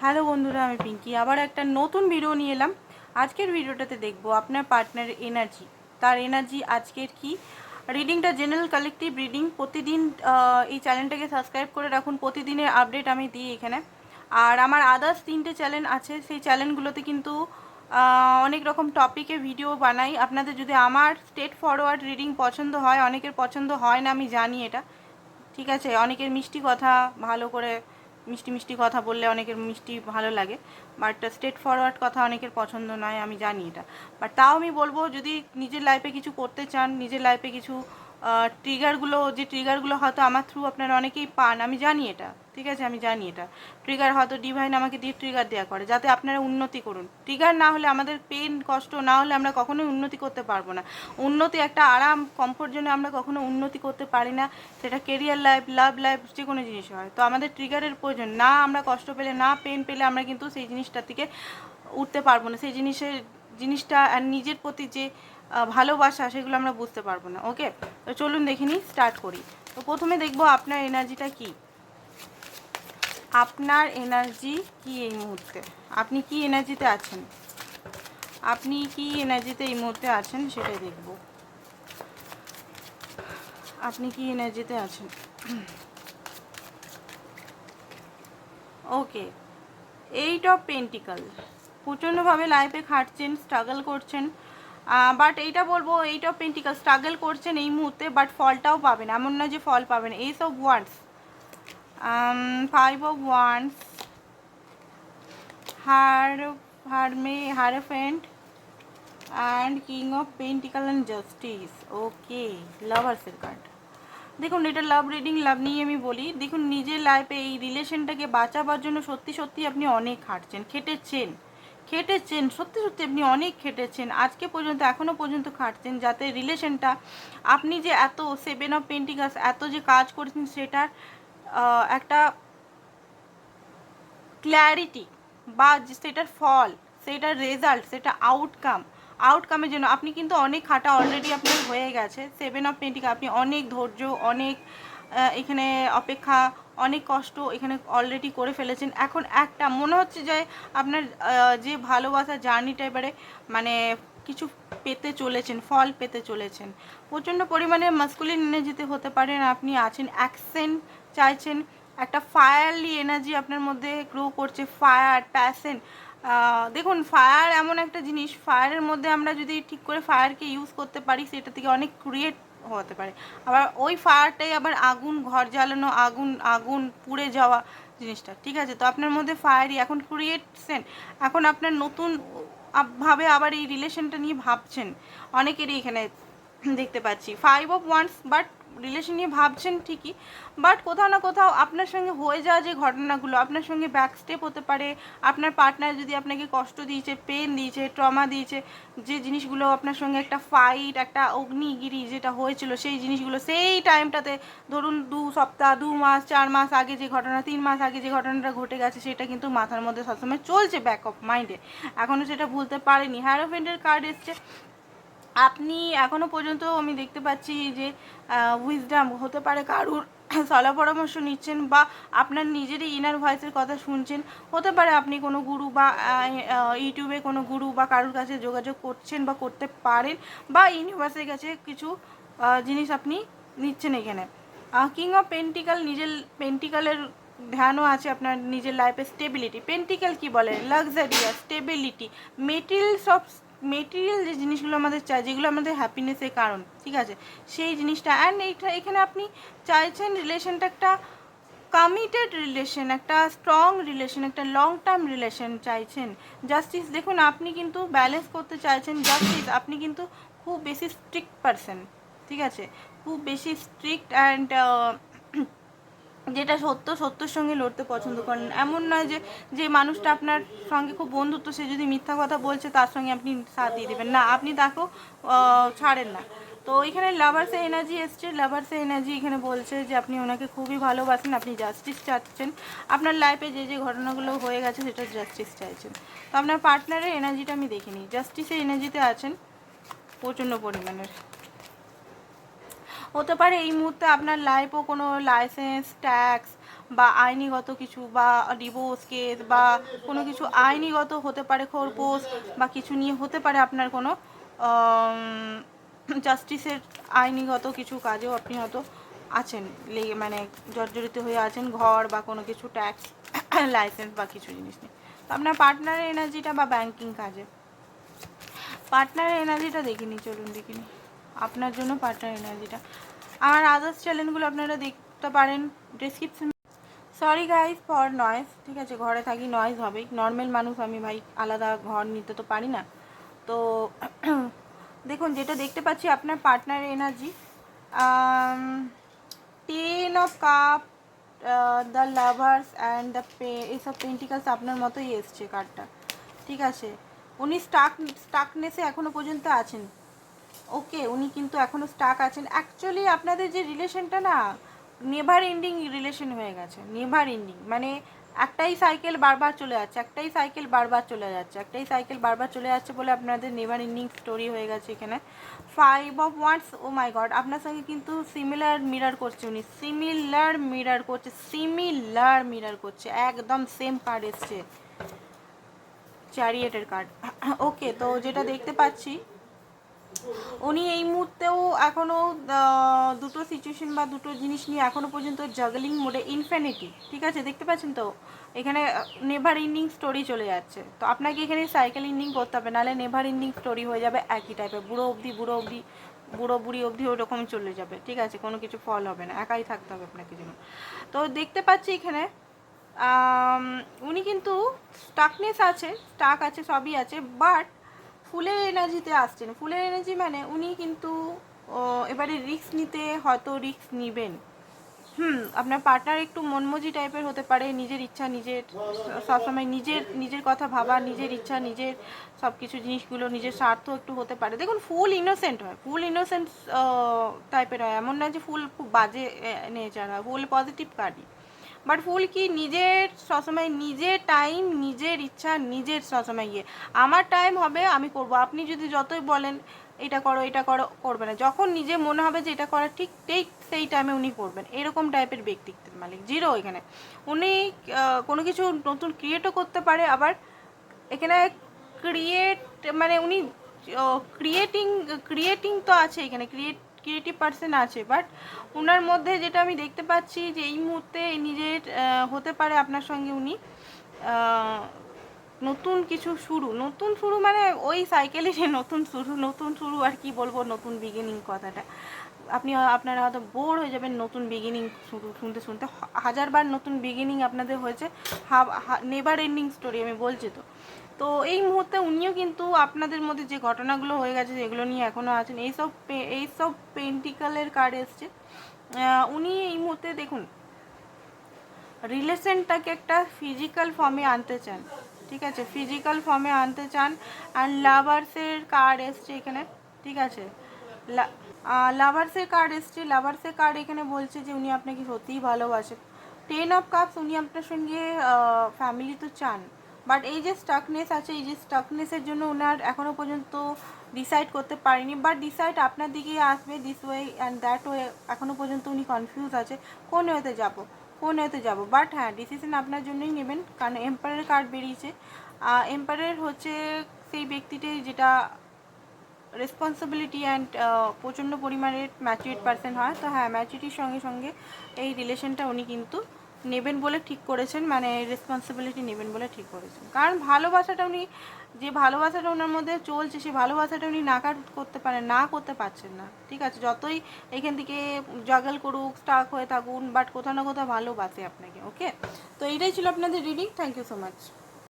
Hello বন্ধুরা, আমি পিঙ্কি। আবার একটা নতুন ভিডিও নিয়ে এলাম। আজকের ভিডিওটাতে দেখব আপনার পার্টনারের এনার্জি তার এনার্জি আজকের কি? রিডিংটা জেনারেল কালেকটিভ রিডিং প্রতিদিন এই চ্যানেলটাকে সাবস্ক্রাইব করে রাখুন। প্রতিদিনের আপডেট আমি দিই এখানে। আর আমার আদার্স তিনটে চ্যানেল আছে। সেই চ্যানেলগুলোতে কিন্তু অনেক রকম টপিকে ভিডিও বানাই। আপনাদের যদি আমার স্টেট ফরওয়ার্ড রিডিং পছন্দ হয়, অনেকের পছন্দ হয় না, আমি জানি এটা। ঠিক আছে? অনেকের মিষ্টি কথা ভালো করে মিষ্টি মিষ্টি কথা বললে অনেকের মিষ্টি ভালো লাগে বাট স্ট্রেট ফরওয়ার্ড কথা অনেকের পছন্দ নয়, আমি জানি এটা। বাট তাও আমি বলব, যদি নিজের লাইফে কিছু করতে চান, নিজের লাইফে কিছু ট্রিগারগুলো যে ট্রিগারগুলো হয়তো আমার থ্রু আপনারা অনেকেই পান, আমি জানি এটা, ঠিক আছে? আমি জানি এটা। ট্রিগার হয়তো ডিভাইন আমাকে দিয়ে ট্রিগার দেওয়া করে, যাতে আপনারা উন্নতি করুন। ট্রিগার না হলে আমাদের পেন কষ্ট না হলে আমরা কখনোই উন্নতি করতে পারব না। উন্নতি একটা আরাম কমফোর্ট জন্য আমরা কখনো উন্নতি করতে পারি না। সেটা কেরিয়ার লাইফ লাভ লাইফ যে কোনো জিনিস হয়। তো আমাদের ট্রিগারের প্রয়োজন। না আমরা কষ্ট পেলে, না পেন পেলে আমরা কিন্তু সেই জিনিসটা থেকে উঠতে পারব না। সেই জিনিসের, জিনিসটা আর নিজের প্রতি যে ভালোবাসা, সেগুলো আমরা বুঝতে পারব না। ওকে তো চলুন দেখে নিই স্টার্ট করি। তো প্রথমে দেখব আপনার এনার্জিটা কি? আপনার এনার্জি কি এই মুহূর্তে? আপনি কি এনার্জিতে আছেন? আপনি কি এনার্জিতে এই মুহূর্তে আছেন সেটাই দেখব। আপনি কি এনার্জিতে আছেন? ওকে এইট অফ পেন্টিকাল প্রচণ্ডভাবে লাইফে খাটছেন স্ট্রাগল করছেন। বাট এইটা বলব এইট অফ পেন্টিকাল স্ট্রাগল করছেন এই মুহূর্তে বাট ফলটাও পাবেন, এমন না যে ফল পাবেন। এই সব ওয়ার্ডস ফাইভ অফ ওয়ান্স হার হারমে hierophant and king of pentacles and justice okay লাভার্সের card দেখুন, এটা লাভ রিডিং লাভ নিয়ে আমি বলি। দেখুন, নিজের লাইফে এই রিলেশনটাকে বাঁচাবার জন্য সত্যি সত্যি আপনি অনেক হাঁটছেন, খেটেছেন। খেটেছেন, সত্যি সত্যি আপনি অনেক খেটেছেন। আজকে পর্যন্ত এখনও পর্যন্ত খাটছেন যাতে রিলেশনটা আপনি যে এত সেভেন অফ পেন্টিকাস এত যে কাজ করেছেন সেটার একটা ক্ল্যারিটি বা সেটার ফল, সেটার রেজাল্ট সেটা আউটকাম আউটকামের জন্য আপনি কিন্তু অনেক খাটা অলরেডি আপনার হয়ে গেছে। সেভেন অফ পেন্টিকা আপনি অনেক ধৈর্য, অনেক এখানে অপেক্ষা অনেক কষ্ট এখানে অলরেডি করে ফেলেছেন। এখন একটা, মনে হচ্ছে যে আপনার যে ভালোবাসা জার্নিটা এবারে মানে কিছু পেতে চলেছেন, ফল পেতে চলেছেন। প্রচণ্ড পরিমাণে মাস্কুলিন এনার্জিতে হতে পারেন, আপনি আছেন অ্যাকসেন্ট চাইছেন, একটা ফায়ারলি এনার্জি আপনার মধ্যে গ্রো করছে ফায়ার প্যাশন দেখুন ফায়ার এমন একটা জিনিস ফায়ারের মধ্যে আমরা যদি ঠিক করে ফায়ারকে ইউজ করতে পারি, সেটা থেকে অনেক ক্রিয়েট হতে পারে। আবার ওই ফায়ারটাই আবার আগুন, ঘর জ্বালানো, আগুন আগুন পুড়ে যাওয়া জিনিসটা, ঠিক আছে? তো আপনার মধ্যে ফায়ারই। এখন ক্রিয়েটছেন এখন আপনার নতুন ভাবে আবার এই রিলেশনটা নিয়ে ভাবছেন। অনেকেরই এখানে দেখতে পাচ্ছি। Five of wands but relation নিয়ে ভাবছেন ঠিকই বাট কোথাও না কোথাও আপনার সঙ্গে হয়ে যাওয়া যে ঘটনাগুলো, আপনার সঙ্গে ব্যাক স্টেপ হতে পারে, আপনার পার্টনার যদি আপনাকে কষ্ট দিয়েছে পেন দিয়েছে ট্রমা দিয়েছে, যে জিনিসগুলো আপনার সঙ্গে একটা ফাইট একটা অগ্নিগিরি যেটা হয়েছিল, সেই জিনিসগুলো সেই টাইমটাতে ধরুন দু সপ্তাহ, দু মাস, চার মাস আগে যে ঘটনা, তিন মাস আগে যে ঘটনাটা ঘটে গেছে, সেটা কিন্তু মাথার মধ্যে সবসময় চলছে ব্যাক অফ মাইন্ডে এখনও সেটা ভুলতে পারেনি। হ্যারোফেন্টের কার্ড এসছে। আপনি এখনও পর্যন্ত আমি দেখতে পাচ্ছি যে উইজডাম হতে পারে কারুর সলা পরামর্শ নিচ্ছেন বা আপনার নিজেরই ইনার ভয়েসের কথা শুনছেন। হতে পারে আপনি কোনো গুরু বা ইউটিউবে কোনো গুরু বা কারুর কাছে যোগাযোগ করছেন বা করতে পারেন বা ইউনিভার্সের কাছে কিছু জিনিস আপনি নিচ্ছেন এখানে। কিং অফ পেন্টিকাল নিজের পেন্টিকালের ধ্যানও আছে আপনার নিজের লাইফে স্টেবিলিটি পেন্টিক্যাল কি বলে? Luxurious stability materials of material যে জিনিসগুলো আমাদের চাই, যেগুলো আমাদের হ্যাপিনেসের কারণ, ঠিক আছে? সেই জিনিসটা অ্যান্ড এইটা, এখানে আপনি চাইছেন রিলেশনটা একটা কমিটেড রিলেশন একটা স্ট্রং রিলেশন একটা লং টার্ম রিলেশন চাইছেন। জাস্টিস দেখুন, আপনি কিন্তু ব্যালেন্স করতে চাইছেন জাস্টিস আপনি কিন্তু খুব বেশি স্ট্রিক্ট পারসন ঠিক আছে? খুব বেশি স্ট্রিক্ট অ্যান্ড যেটা সত্য, সত্যর সঙ্গে লড়তে পছন্দ করেন। এমন নয় যে যে মানুষটা আপনার সঙ্গে খুব বন্ধুত্ব, সে যদি মিথ্যা কথা বলছে, তার সঙ্গে আপনি সাথ দিয়ে দেবেন। না, আপনি তাকেও ছাড়েন না। তো এখানে লাভার্সের এনার্জি এসছে। লাভার্সের এনার্জি এখানে বলছে যে, আপনি ওনাকে খুবই ভালোবাসেন, আপনি জাস্টিস চাচ্ছেন। আপনার লাইফে যে যে ঘটনাগুলো হয়ে গেছে, সেটা জাস্টিস চাইছেন। তো আপনার পার্টনারের এনার্জিটা আমি দেখিনি। জাস্টিসের এনার্জিতে আছেন প্রচণ্ড পরিমাণের। হতে পারে এই মুহূর্তে আপনার লাইফও কোনো লাইসেন্স ট্যাক্স বা আইনিগত কিছু বা ডিভোর্স কেস বা কোনো কিছু আইনিগত হতে পারে খোরপোশ বা কিছু নিয়ে হতে পারে আপনার কোনো জাস্টিসের আইনিগত কিছু কাজেও আপনি হয়তো আছেন মানে জর্জরিত হয়ে আছেন ঘর বা কোনো কিছু ট্যাক্স লাইসেন্স বা কিছু জিনিস নিয়ে। তো আপনার পার্টনারের এনার্জিটা বা ব্যাংকিং কাজে। পার্টনারের এনার্জিটা দেখিনি চলুন দেখিনি আপনার জন্য পার্টনার এনার্জিটা। আর আদার্স চ্যানেলগুলো আপনারা দেখতে পারেন description sorry guys for noise ঠিক আছে, ঘরে থাকি নয়েজ হবেই নর্মাল মানুষ আমি ভাই, আলাদা ঘর নিতে তো পারি না। তো দেখুন, যেটা দেখতে পাচ্ছি, আপনার partner energy ten of cups the lovers and the pay এইসব পেন্টিকালস আপনার মতোই এসছে কার্ডটা ঠিক আছে, উনি স্টাক স্টাকনেসে এখনও পর্যন্ত আছেন। ওকে উনি কিন্তু এখনও স্টাক আছেন। অ্যাকচুয়ালি আপনাদের যে রিলেশনটা না নেভার এন্ডিং রিলেশন হয়ে গেছে। নেভার এন্ডিং মানে একটাই সাইকেল বারবার চলে যাচ্ছে, একটাই সাইকেল বারবার চলে যাচ্ছে, একটাই সাইকেল বারবার চলে যাচ্ছে বলে আপনাদের নেভার এন্ডিং স্টোরি হয়ে গেছে এখানে। Five of wands oh my God আপনার সঙ্গে কিন্তু সিমিলার মিরার করছে উনি। সিমিলার মিরার করছে সিমিলার মিরার করছে। একদম সেম কার্ড এসছে। চ্যারিয়েটের কার্ড ওকে তো যেটা দেখতে পাচ্ছি উনি এই মুহূর্তেও এখনও দুটো সিচুয়েশন বা দুটো জিনিস নিয়ে এখনও পর্যন্ত জাগলিং মোডে ইনফিনিটি ঠিক আছে? দেখতে পাচ্ছেন তো? এখানে নেভার ইন্ডিং স্টোরি চলে যাচ্ছে। তো আপনাকে এখানে সাইকেল ইন্ডিং করতে হবে, নাহলে নেভার ইন্ডিং স্টোরি হয়ে যাবে একই টাইপের বুড়ো অবধি বুড়ো অবধি, বুড়ো বুড়ি অবধি ওরকম চলে যাবে, ঠিক আছে? কোনো কিছু ফল হবে না, একাই থাকতে হবে আপনাকে জন্য। তো দেখতে পাচ্ছি এখানে উনি কিন্তু স্টাকনেস আছে স্টাক আছে, সবই আছে বাট ফুলের এনার্জিতে আসছেন। ফুলের এনার্জি মানে উনি কিন্তু এবারে রিস্ক নিতে হয়তো রিস্ক নেবেন। হুম, আপনার পার্টনার একটু মনমজি টাইপের হতে পারে, নিজের ইচ্ছা, নিজের, সবসময় নিজের নিজের কথা ভাবা, নিজের ইচ্ছা, নিজের সব কিছু জিনিসগুলো, নিজের স্বার্থ একটু হতে পারে। দেখুন, ফুল ইনোসেন্ট হয়। ফুল ইনোসেন্ট টাইপের হয়। এমন না যে ফুল খুব বাজে নেচার হয়। ফুল পজিটিভ কার্ডই বাট ফুল কি নিজের সবসময় নিজের টাইম নিজের ইচ্ছা, নিজের সবসময় ইয়ে। আমার টাইম হবে আমি করব। আপনি যদি যতই বলেন, এটা করো এটা করো, করবে না। যখন নিজে মনে হবে যে এটা করা ঠিক ঠিক সেই টাইমে উনি করবেন। এরকম টাইপের ব্যক্তিত্বের মালিক। জিরো এখানে। উনি কোনো কিছু নতুন ক্রিয়েটও করতে পারে, আবার এখানে ক্রিয়েট মানে উনি ক্রিয়েটিং ক্রিয়েটিং তো আছে এখানে। ক্রিয়েট ক্রিয়েটিভ পার্সন আছে বাট ওনার মধ্যে যেটা আমি দেখতে পাচ্ছি যে এই মুহূর্তে নিজের হতে পারে আপনার সঙ্গে উনি নতুন কিছু শুরু। নতুন শুরু মানে ওই সাইকেলে যে নতুন শুরু নতুন শুরু আর কি বলব, নতুন বিগিনিং কথাটা। আপনি, আপনারা হয়তো বোর হয়ে যাবেন নতুন বিগিনিং শুনতে শুনতে হাজারবার নতুন বিগিনিং আপনাদের হয়েছে নেভার এন্ডিং স্টোরি আমি বলছি তো। তো এই মুহূর্তে উনিও কিন্তু আপনাদের মধ্যে যে ঘটনাগুলো হয়ে গেছে, যেগুলো নিয়ে এখনও আছেন এইসব এইসব পেন্টিকালের কার্ড এসছে। উনি এই মুহূর্তে দেখুন, রিলেশনটাকে একটা ফিজিক্যাল ফর্মে আনতে চান, ঠিক আছে? ফিজিক্যাল ফর্মে আনতে চান আর লাভার্সের কার্ড এসছে এখানে, ঠিক আছে? লাভার্সের কার্ড এসছে লাভার্সের কার্ড এখানে বলছে যে উনি আপনাকে সত্যিই ভালোবাসেন। টেন অফ কাপস উনি আপনার সঙ্গে ফ্যামিলি তো চান। বাট এই যে স্টাকনেস আছে, এই যে স্টাকনেসের জন্য ওনার এখনও পর্যন্ত ডিসাইড করতে পারেনি। বাট ডিসাইড আপনার দিকেই আসবে this way and that way এখনও পর্যন্ত উনি কনফিউজ আছে। কোন ওয়েতে যাব? কোন ওয়েতে যাব? বাট হ্যাঁ ডিসিশন আপনার জন্যই নেবেন, কারণ এম্পায়ারের কার্ড বেরিয়েছে। এম্পায়ারের হচ্ছে সেই ব্যক্তিটি যেটা রেসপন্সিবিলিটি অ্যান্ড প্রচণ্ড পরিমাণের ম্যাচুরিট পার্সন হয়। তো হ্যাঁ ম্যাচুরিটির সঙ্গে সঙ্গে এই রিলেশনটা উনি কিন্তু নেবেন বলে ঠিক করেছেন মানে রেসপন্সিবিলিটি নেবেন বলে ঠিক করেছেন। কারণ ভালোবাসাটা উনি, যে ভালোবাসাটা ওনার মধ্যে চলছে সেই ভালোবাসাটা উনি না কাট করতে পারেন, না করতে পারছেন না। ঠিক আছে, যতই এখান থেকে জাগল করুক স্টাক হয়ে থাকুন বাট কোথাও না কোথাও ভালোবাসে আপনাকে ওকে তো এইটাই ছিল আপনাদের reading thank you so much